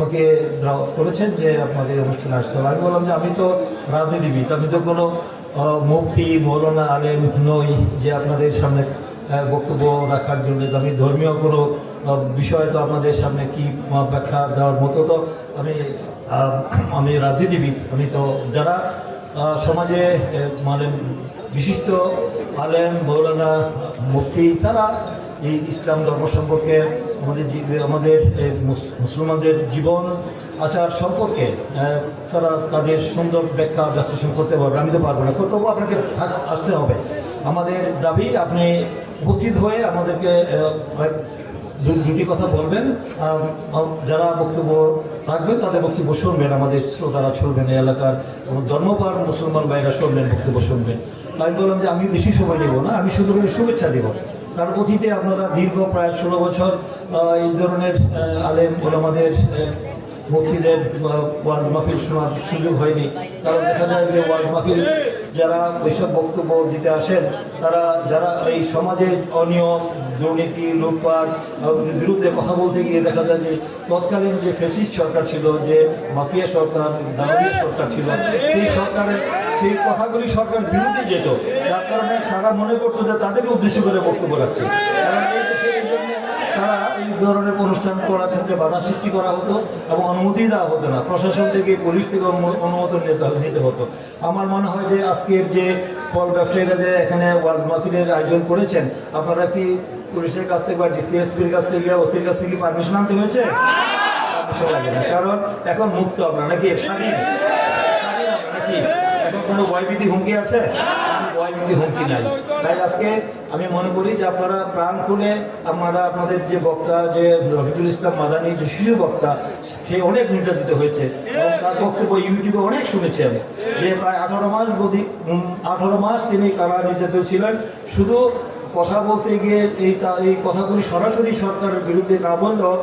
আমাকে করেছেন যে আপনাদের অনুষ্ঠানে আসতে হবে। আমি বললাম যে আমি তো রাজনীতিবিদ, আমি তো কোনো মুফতি, মৌলানা, আলেম নই যে আপনাদের সামনে বক্তব্য রাখার জন্য। আমি ধর্মীয় কোনো বিষয় তো আপনাদের সামনে কি ব্যাখ্যা দেওয়ার মতো তো আমি আমি রাজনীতিবিদ। আমি তো যারা সমাজে মানে বিশিষ্ট আলেম, মৌলানা, মুফতি, তারা এই ইসলাম ধর্ম সম্পর্কে আমাদের আমাদের মুসলমানদের জীবন, আচার সম্পর্কে তারা তাদের সুন্দর ব্যাখ্যা বিশ্লেষণ করতে পারবে, আমি তো পারব না। তবু আপনাকে আসতে হবে। আমাদের দাবি, আপনি উপস্থিত হয়ে আমাদেরকে দুটি কথা বলবেন। যারা বক্তব্য রাখবেন, তাদের বক্তব্য শুনবেন। আমাদের শ্রোতারা শুনবেন, এই এলাকার এবং ধর্মপার মুসলমান ভাইরা শুনবেন, বক্তব্য শুনবেন। আমি বললাম যে আমি বেশি সময় নেব না, আমি শুধু করে শুভেচ্ছা দেব। তার অতীতে আপনারা দীর্ঘ প্রায় ষোলো বছর এই ধরনের আলেম ওলামাদের আহ, ওয়াজ মাহফিল শোনার সুযোগ হয়নি। কারণ দেখা যায় যে ওয়াজ মাহফিল যারা ওইসব বক্তব্য দিতে আসেন তারা যারা এই সমাজে অনিয়ম দুর্নীতি লুটপাট বিরুদ্ধে কথা বলতে গিয়ে দেখা যায় যে তৎকালীন যে ফেসিস্ট সরকার ছিল যে মাফিয়া সরকার দানবীয় সরকার ছিল সেই সরকারের সেই কথাগুলি সরকার বিরুদ্ধে যেত। যার কারণে তারা মনে করতো যে তাদেরকে উদ্দেশ্য করে বক্তব্য রাখছে। ধরনের অনুষ্ঠান করার ক্ষেত্রে বাধা সৃষ্টি করা হতো এবং অনুমতি দেওয়া হতো না। প্রশাসন থেকে পুলিশ থেকে অনু- অনুমোদন নিতে হতো। আমার মনে হয় যে আজকের যে ফল ব্যবসায়ীরা যে এখানে ওয়াজ মাহফিলের আয়োজন করেছেন, আপনারা কি পুলিশের কাছ থেকে বা ডিসিএসপির কাছ থেকে ওসির কাছ থেকে পারমিশন আনতে হয়েছে? কারণ এখন মুক্ত আপনারা নাকি? নাকি? এখন কোনো ভয়ভীতি হুমকি আছে? ভয়ভীতি হুমকি নাই। তাই আজকে আমি মনে করি যে আপনারা প্রাণ খুলে আপনারা আপনাদের যে বক্তা, যে রফিকুল ইসলাম মাদানি, যে শিশু বক্তা, সে অনেক নির্যাতিত হয়েছে। তার বক্তব্য ইউটিউবে অনেক শুনেছি আমি। যে প্রায় আঠারো মাস বদি আঠারো মাস তিনি কারা নির্যাতিত ছিলেন। শুধু কথা বলতে গিয়ে এই এই কথাগুলি সরাসরি সরকারের বিরুদ্ধে না বললেও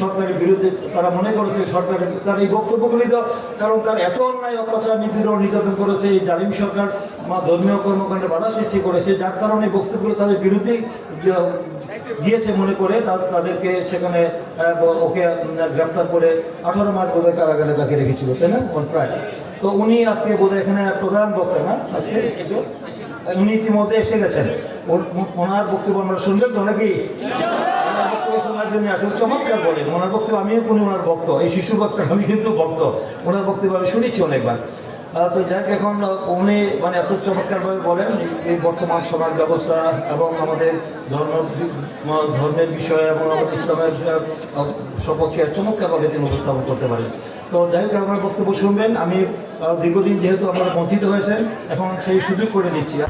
সরকারের বিরুদ্ধে তারা মনে করেছে সরকারের তার এই বক্তব্যগুলি তো কারণ তার এত অন্যায়, অত্যাচার, নিপীড়ন, নির্যাতন করেছে এই জালিম সরকার, মা ধর্মীয় কর্মকাণ্ডে বাধা সৃষ্টি করেছে, যার কারণে বক্তব্যগুলো তাদের বিরুদ্ধেই গিয়েছে মনে করে তাদেরকে সেখানে ওকে গ্রেপ্তার করে আঠারো মাস বোধহয় কারাগারে তাকে রেখেছিল, তাই না? প্রায় তো উনি আজকে বোধহয় এখানে প্রধান বক্তা না? আজকে? উনি ইতিমধ্যে এসে গেছেন। ওনার বক্তব্য আমরা শুনবেন তো নাকি? আসলে চমৎকার বলেন। ওনার বক্তব্য আমিও কোন ওনার এই শিশু আমি কিন্তু ওনার বক্তব্য শুনেছি অনেকবার। তো এখন মানে এত চমৎকারভাবে বলেন, এই- বর্তমান সমাজ ব্যবস্থা এবং আমাদের ধর্ম ধর্মের বিষয়ে এবং আমাদের ইসলামের সপক্ষে চমৎকারভাবে তিনি উপস্থাপন করতে পারেন। তো যাই হোক আমার বক্তব্য শুনবেন। আমি দীর্ঘদিন যেহেতু আপনারা বঞ্চিত হয়েছেন, এখন সেই সুযোগ করে দিচ্ছি।